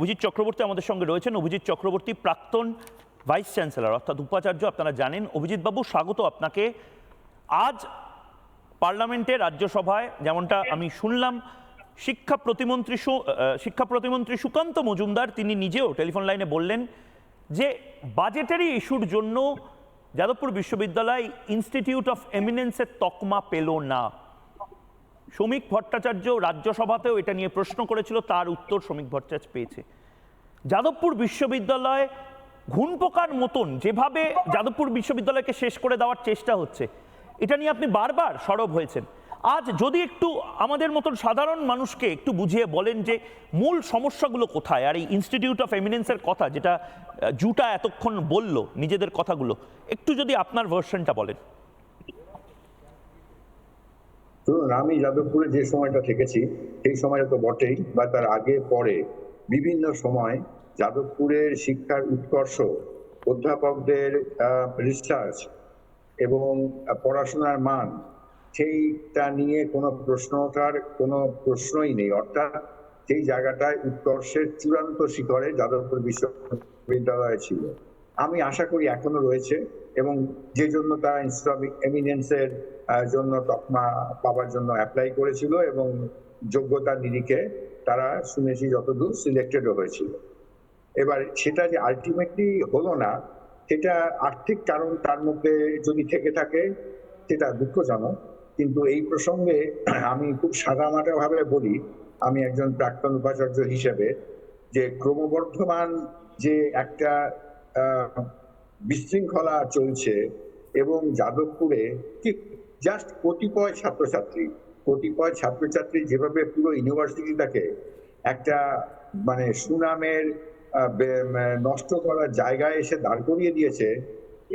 অভিজিৎ চক্রবর্তী আমাদের সঙ্গে রয়েছেন। অভিজিৎ চক্রবর্তী প্রাক্তন ভাইস চ্যান্সেলর, অর্থাৎ উপাচার্য, আপনারা জানেন। অভিজিৎ বাবু স্বাগত আপনাকে। আজ পার্লামেন্টে, রাজ্যসভায়, যেমনটা আমি শুনলাম, শিক্ষা প্রতিমন্ত্রী শিক্ষা প্রতিমন্ত্রী সুকান্ত মজুমদার, তিনি নিজেও টেলিফোন লাইনে বললেন যে বাজেটারি ইস্যুর জন্য যাদবপুর বিশ্ববিদ্যালয় ইনস্টিটিউট অফ এমিনেন্সের তকমা পেল না। শ্রমিক ভট্টাচার্য রাজ্যসভাতেও এটা নিয়ে প্রশ্ন করেছিল, তার উত্তর শ্রমিক ভট্টাচার্য পেয়েছে। যাদবপুর বিশ্ববিদ্যালয় ঘুনপোকার মতন যেভাবে যাদবপুর বিশ্ববিদ্যালয়কে শেষ করে দেওয়ার চেষ্টা হচ্ছে, এটা নিয়ে আপনি বারবার সরব হয়েছেন। আজ যদি একটু আমাদের মতন সাধারণ মানুষকে একটু বুঝিয়ে বলেন যে মূল সমস্যাগুলো কোথায়, আর এই ইনস্টিটিউট অফ এমিনেন্সের কথা যেটা জুটা এতক্ষণ বলল নিজেদের কথাগুলো, একটু যদি আপনার ভার্সনটা বলেন। শুনুন আমি যাদবপুরে যে সময়টা থেকেছি, সেই সময়টা তো বটেই, বা তার আগে, পরে বিভিন্ন সময় যাদবপুরের শিক্ষার উৎকর্ষ, অধ্যাপকদের রিসার্চ এবং পড়াশোনার মান, সেইটা নিয়ে কোনো প্রশ্ন ওঠার কোনো প্রশ্নই নেই। অর্থাৎ সেই জায়গাটায় উৎকর্ষের চূড়ান্ত শিখরে যাদবপুর বিশ্ববিদ্যালয় ছিল। আমি আশা করি এখনও রয়েছে। এবং যে জন্য তারা ইসলামিক এমিনেন্সের জন্য তকমা পাওয়ার জন্য অ্যাপ্লাই করেছিল এবং যোগ্যতা নিরিখে তারা শুনেছি যতদূর সিলেক্টেডও হয়েছিল। এবার সেটা যে আলটিমেটলি হলো না, সেটা আর্থিক কারণ তার মধ্যে যদি থেকে থাকে, সেটা দুঃখজনক। কিন্তু এই প্রসঙ্গে আমি খুব সাদামাটা ভাবে বলি, আমি একজন প্রাক্তন উপাচার্য হিসেবে যে ক্রমবর্ধমান যে একটা বিশৃঙ্খলা চলছে এবং যাদবপুরে ঠিক জাস্ট কতিপয় ছাত্রছাত্রী কতিপয় ছাত্রছাত্রী যেভাবে পুরো ইউনিভার্সিটিটাকে একটা মানে সুনামের আহ, বে- ম- নষ্ট করার জায়গায় এসে দাঁড় করিয়ে দিয়েছে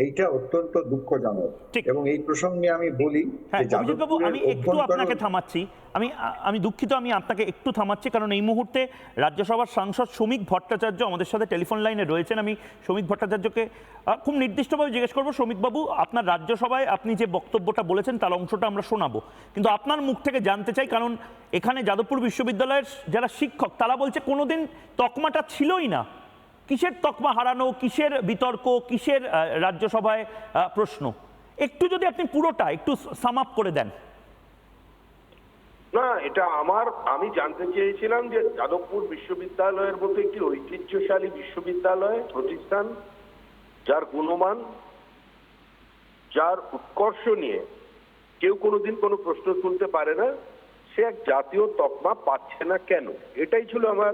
এইটা অত্যন্ত দুঃখজনক। এবং এই প্রসঙ্গে আমি বলি হ্যাঁ বাবু আমি একটু আপনাকে থামাচ্ছি। আমি আমি দুঃখিত আমি আপনাকে একটু থামাচ্ছি কারণ এই মুহূর্তে রাজ্যসভার সাংসদ শ্রমিক ভট্টাচার্য আমাদের সাথে টেলিফোন লাইনে রয়েছেন। আমি শ্রমিক ভট্টাচার্যকে খুব নির্দিষ্টভাবে জিজ্ঞেস করব শ্রমিক বাবু আপনার রাজ্যসভায় আপনি যে বক্তব্যটা বলেছেন তার অংশটা আমরা শোনাবো। কিন্তু আপনার মুখ থেকে জানতে চাই কারণ এখানে যাদবপুর বিশ্ববিদ্যালয়ের যারা শিক্ষক তারা বলছে কোনোদিন তকমাটা ছিলই না। কিসের তকমা হারানো, কিসের বিতর্ক, কিসের রাজ্যসভায় প্রশ্ন? একটু যদি আপনি পুরোটা একটু সাম আপ করে দেন। না, এটা আমার, আমি জানতে চেয়েছিলাম যে যাদবপুর বিশ্ববিদ্যালয়ের মতো একটি ঐতিহ্যশালী বিশ্ববিদ্যালয় প্রতিষ্ঠান, যার গুণমান, যার উৎকর্ষ নিয়ে কেউ কোনোদিন কোনো প্রশ্ন তুলতে পারে না, সে এক জাতীয় তকমা পাচ্ছে না কেন? এটাই ছিল আমার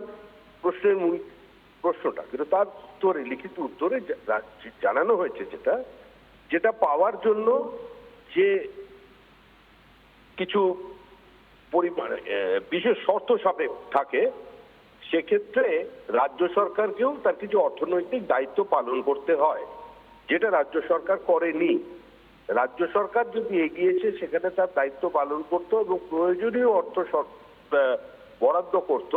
প্রশ্নের মূল প্রশ্নটা, কিন্তু তার উত্তরে, লিখিত উত্তরে জানানো হয়েছে যেটা যেটা পাওয়ার জন্য যে কিছু পরিমাণে বিশেষ শর্ত সাপেক্ষ থাকে, সেক্ষেত্রে রাজ্য সরকারকেও তার কিছু অর্থনৈতিক দায়িত্ব পালন করতে হয়, যেটা রাজ্য সরকার করেনি। রাজ্য সরকার যদি এগিয়েছে, সেখানে তার দায়িত্ব পালন করতো এবং প্রয়োজনীয় অর্থ বরাদ্দ করত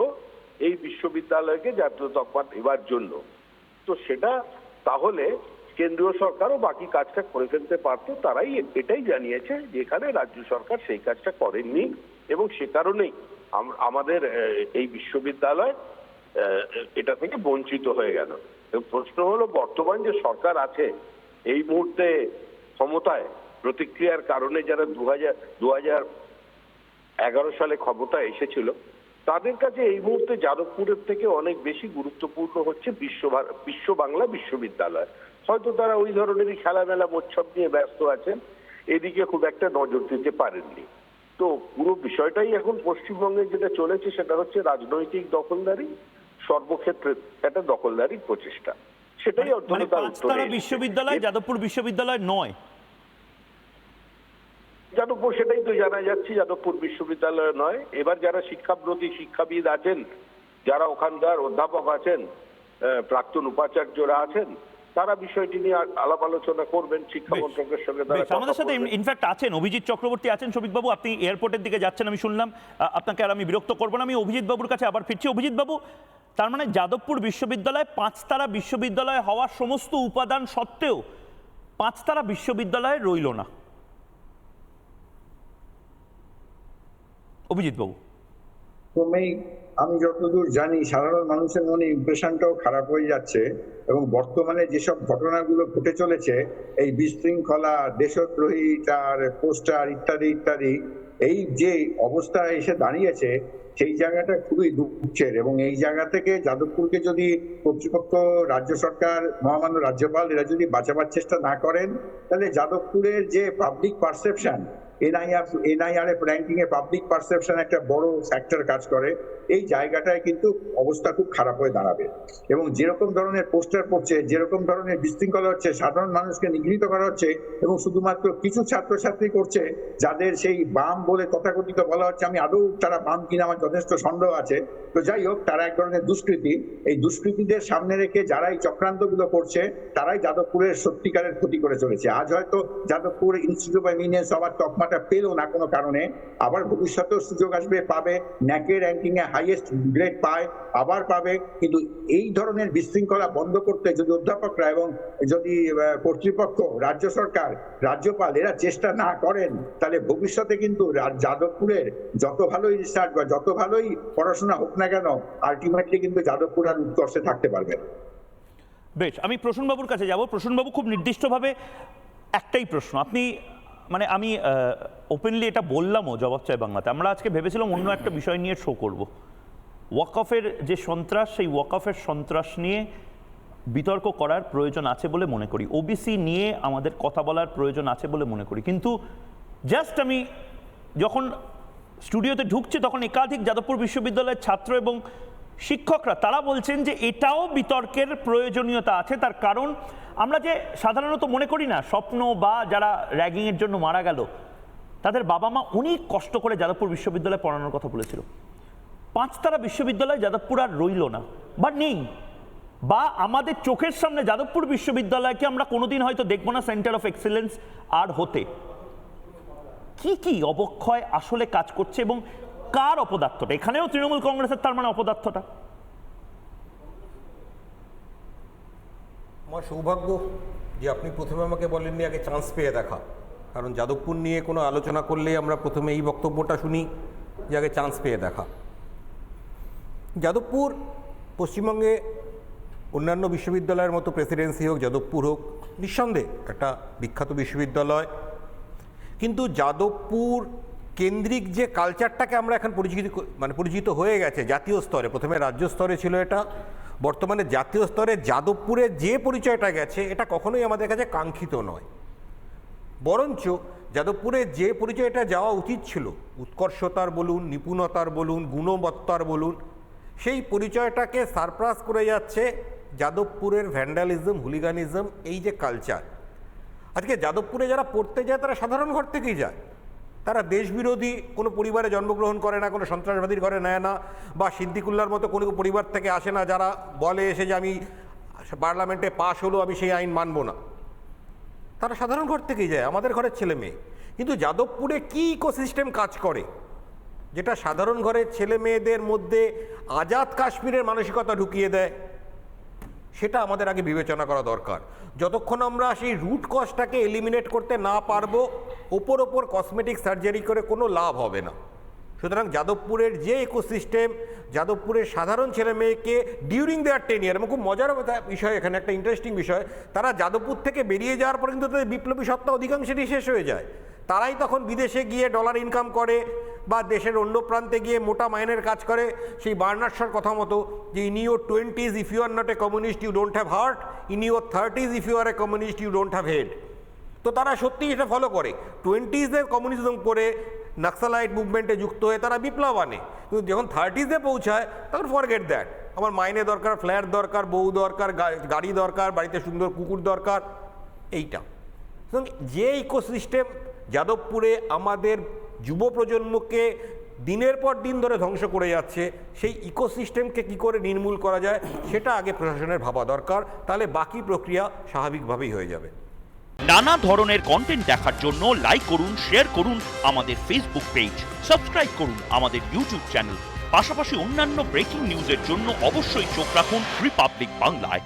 এই বিশ্ববিদ্যালয়কে জাতীয় তকমা দেওয়ার জন্য। তো সেটা তাহলে কেন্দ্রীয় সরকারও বাকি কাজটা করে ফেলতে পারতো। তারাই এটাই জানিয়েছে যে এখানে রাজ্য সরকার সেই কাজটা করেননি এবং সে কারণেই আমাদের এই বিশ্ববিদ্যালয় এটা থেকে বঞ্চিত হয়ে গেল। প্রশ্ন হলো, বর্তমান যে সরকার আছে, এই মুহূর্তে ক্ষমতায় প্রতিক্রিয়ার কারণে যারা দু হাজার দু হাজার এগারো সালে ক্ষমতা এসেছিল তাদের কাছে এই মুহূর্তে যাদবপুরের থেকে অনেক বেশি গুরুত্বপূর্ণ হচ্ছে বিশ্ব বিশ্ব বাংলা বিশ্ববিদ্যালয়। হয়তো তারা ওই ধরনেরই খেলামেলা মোচ্ছব নিয়ে ব্যস্ত আছেন এদিকে খুব একটা নজর দিতে পারেননি। তো পুরো বিষয়টাই এখন পশ্চিমবঙ্গে যেটা চলেছে সেটা হচ্ছে রাজনৈতিক দখলদারি সর্বক্ষেত্রে একটা দখলদারি প্রচেষ্টা। সেটাই মানে এসেছে। বিশ্ববিদ্যালয় যাদবপুর বিশ্ববিদ্যালয় নয়। যাদবপুর সেটাই তো জানা যাচ্ছে যাদবপুর বিশ্ববিদ্যালয় নয়। এবার যারা শিক্ষাব্রতী শিক্ষাবিদ আছেন যারা ওখানকার অধ্যাপক আছেন প্রাক্তন উপাচার্যরা আছেন তারা বিষয়টি নিয়ে আলাপ আলোচনা করবেন শিক্ষা মন্ত্রকের সঙ্গে আমাদের সাথে ইনফ্যাক্ট আছেন অভিজিৎ চক্রবর্তী আছেন বাবু আপনি এয়ারপোর্টের দিকে যাচ্ছেন আমি শুনলাম। আপনাকে আর আমি বিরক্ত করব না আমি অভিজিৎ বাবুর কাছে আবার ফিরছি। অভিজিৎ বাবু তার মানে যাদবপুর বিশ্ববিদ্যালয় পাঁচতারা বিশ্ববিদ্যালয় হওয়ার সমস্ত উপাদান সত্ত্বেও পাঁচতারা বিশ্ববিদ্যালয় রইল না। অভিজিৎ বাবু। ক্রমেই আমি যতদূর জানি, সাধারণ মানুষের মনে ইমপ্রেশনটাও খারাপ হয়ে যাচ্ছে এবং বর্তমানে যেসব ঘটনাগুলো ঘটে চলেছে, এই বিশৃঙ্খলা দেশদ্রোহী তার পোস্টার ইত্যাদি ইত্যাদি, এই যে অবস্থা এসে দাঁড়িয়েছে, সেই জায়গাটা খুবই দুঃখের এবং এই জায়গা থেকে যাদবপুরকে যদি কর্তৃপক্ষ, রাজ্য সরকার, মহামান্য রাজ্যপাল, এরা যদি বাঁচাবার চেষ্টা না করেন, তাহলে যাদবপুরের যে পাবলিক পারসেপশন এনআইআর র্যাঙ্কিং এ পাবলিক পারসেপশন একটা বড় ফ্যাক্টর কাজ করে। এই জায়গাটায় কিন্তু অবস্থা খুব খারাপ হয়ে দাঁড়াবে। এবং যেরকম ধরনের পোস্টার পড়ছে, যেরকম ধরনের বিশৃঙ্খলা হচ্ছে, সাধারণ মানুষকে নিগৃহীত করা হচ্ছে এবং শুধুমাত্র কিছু ছাত্রছাত্রী করছে, যাদের সেই বাম বলে তথাকথিত বলা হচ্ছে, আমি আদৌ তারা বাম কিনা আমার যথেষ্ট সন্দেহ আছে। তো যাই হোক, তারা এক ধরনের দুষ্কৃতি। এই দুষ্কৃতীদের সামনে রেখে যারা এই চক্রান্তগুলো করছে, তারাই যাদবপুরের সত্যিকারের ক্ষতি করে চলেছে। আজ হয়তো যাদবপুর ইনস্টিটিউট অফ এমিনেন্স সবার তকমাটা পেল না কোনো কারণে। আবার ভবিষ্যতেও সুযোগ আসবে, পাবে। ন্যাকের এ হাইয়েস্ট গ্রেড পায়, আবার পাবে। কিন্তু এই ধরনের বিশৃঙ্খলা বন্ধ করতে যদি অধ্যাপকরা এবং যদি কর্তৃপক্ষ, রাজ্য সরকার, রাজ্যপাল এরা চেষ্টা না করেন, তাহলে ভবিষ্যতে কিন্তু যাদবপুরের যত ভালোই রিসার্চ বা যত ভালোই পড়াশোনা হোক না কেন আলটিমেটলি কিন্তু যাদবপুর আর উৎকর্ষে থাকতে পারবে বেশ, আমি প্রসূনবাবুর কাছে যাব। প্রসূনবাবু খুব নির্দিষ্টভাবে একটাই প্রশ্ন। আপনি মানে আমি ওপেনলি এটা বললামও জবাব চাই বাংলাতে আমরা আজকে ভেবেছিলাম অন্য একটা বিষয় নিয়ে শো করব। ওয়াকফের যে সন্ত্রাস, সেই ওয়াকফের সন্ত্রাস নিয়ে বিতর্ক করার প্রয়োজন আছে বলে মনে করি। ওবিসি নিয়ে আমাদের কথা বলার প্রয়োজন আছে বলে মনে করি। কিন্তু জাস্ট আমি যখন স্টুডিওতে ঢুকছি, তখন একাধিক যাদবপুর বিশ্ববিদ্যালয়ের ছাত্র এবং শিক্ষকরা, তারা বলছেন যে এটাও বিতর্কের প্রয়োজনীয়তা আছে। তার কারণ আমরা যে সাধারণত মনে করি না, স্বপ্ন বা যারা র্যাগিংয়ের জন্য মারা গেল, তাদের বাবা মা অনেক কষ্ট করে যাদবপুর বিশ্ববিদ্যালয়ে পড়ানোর কথা বলেছিল। পাঁচতারা বিশ্ববিদ্যালয় যাদবপুর আর রইল না। বা নেই। বা আমাদের চোখের সামনে যাদবপুর বিশ্ববিদ্যালয়কে আমরা কোনোদিন হয়তো দেখব না সেন্টার অফ এক্সেলেন্স আর হতে। কি কি অবক্ষয় আসলে কাজ করছে এবং কার অপদার্থটা? এখানেও তৃণমূল কংগ্রেসের তার মানে অপদার্থটা। আমার সৌভাগ্য যে আপনি প্রথমে আমাকে বলেননি আগে চান্স পেয়ে দেখা। কারণ যাদবপুর নিয়ে কোনো আলোচনা করলে আমরা প্রথমে এই বক্তব্যটা শুনি যে আগে চান্স পেয়ে দেখা। যাদবপুর পশ্চিমবঙ্গে অন্যান্য বিশ্ববিদ্যালয়ের মতো প্রেসিডেন্সি হোক, যাদবপুর হোক, নিঃসন্দেহে একটা বিখ্যাত বিশ্ববিদ্যালয়। কিন্তু যাদবপুর কেন্দ্রিক যে কালচারটাকে আমরা এখন পরিচিত মানে পরিচিত হয়ে গেছে, জাতীয় স্তরে, প্রথমে রাজ্য স্তরে ছিল এটা। বর্তমানে জাতীয় স্তরে যাদবপুরে যে পরিচয়টা গেছে, এটা কখনোই আমাদের কাছে কাঙ্ক্ষিত নয়। বরঞ্চ যাদবপুরে যে পরিচয়টা যাওয়া উচিত ছিল, উৎকর্ষতার বলুন, নিপুণতার বলুন, গুণবত্তার বলুন, সেই পরিচয়টাকে সারপ্রাস করে যাচ্ছে যাদবপুরের ভ্যান্ডালিজম, হুলিগানিজম, এই যে কালচার আজকে যাদবপুরে যারা পড়তে যায়, তারা সাধারণ ঘর থেকেই যায়। তারা দেশবিরোধী কোনো পরিবারে জন্মগ্রহণ করে না, কোনো সন্ত্রাসবাদীর ঘরে নেয় না, বা সিদ্দিকুল্লার মতো কোনো পরিবার থেকে আসে না যারা বলে এসে যে আমি পার্লামেন্টে পাশ হলো, আমি সেই আইন মানব না। তারা সাধারণ ঘর থেকেই যায়, আমাদের ঘরের ছেলে মেয়ে। কিন্তু যাদবপুরে কি ইকোসিস্টেম কাজ করে? যেটা সাধারণ ঘরের ছেলে মেয়েদের মধ্যে আজাদ কাশ্মীরের মানসিকতা ঢুকিয়ে দেয়। সেটা আমাদের আগে বিবেচনা করা দরকার। যতক্ষণ আমরা সেই রুট কজটাকে এলিমিনেট করতে না পারব, ওপর ওপর কসমেটিক সার্জারি করে কোনো লাভ হবে না। সুতরাং যাদবপুরের যে ইকোসিস্টেম যাদবপুরের সাধারণ ছেলে মেয়েকে ডিউরিং দেয়ার টেন ইয়ার এবং খুব মজার বিষয়, এখানে একটা ইন্টারেস্টিং বিষয়, তারা যাদবপুর থেকে বেরিয়ে যাওয়ার পর কিন্তু তাদের বিপ্লবী সত্তা অধিকাংশেরই শেষ হয়ে যায়। তারাই তখন বিদেশে গিয়ে ডলার ইনকাম করে বা দেশের অন্য প্রান্তে গিয়ে মোটা মাইনের কাজ করে, সেই বার্নার্সার কথা মতো যে in your twenties if you are not a communist you don't have heart in your thirties if you are a communist you don't have head তো তারা সত্যিই এটা ফলো করে। টোয়েন্টিজের কমিউনিজম করে নাক্সালাইট মুভমেন্টে যুক্ত হয়ে তারা বিপ্লব আনে কিন্তু যখন থার্টিজে পৌঁছায় তখন ফরগেট দ্যাট আমার মাইনে দরকার ফ্ল্যাট দরকার, বউ দরকার গাড়ি দরকার, বাড়িতে সুন্দর কুকুর দরকার। এইটা। যে ইকোসিস্টেম যাদবপুরে আমাদের যুব প্রজন্মকে দিনের পর দিন ধরে ধ্বংস করে যাচ্ছে, সেই ইকোসিস্টেমকে কি করে নির্মূল করা যায়, সেটা আগে প্রশাসনের ভাবা দরকার, তাহলে বাকি প্রক্রিয়া স্বাভাবিকভাবেই হয়ে যাবে। নানা ধরনের কন্টেন্ট দেখার জন্য লাইক করুন শেয়ার করুন আমাদের ফেসবুক পেজ সাবস্ক্রাইব করুন আমাদের ইউটিউব চ্যানেল পাশাপাশি অন্যান্য ব্রেকিং নিউজের জন্য অবশ্যই চোখ রাখুন রিপাবলিক বাংলায়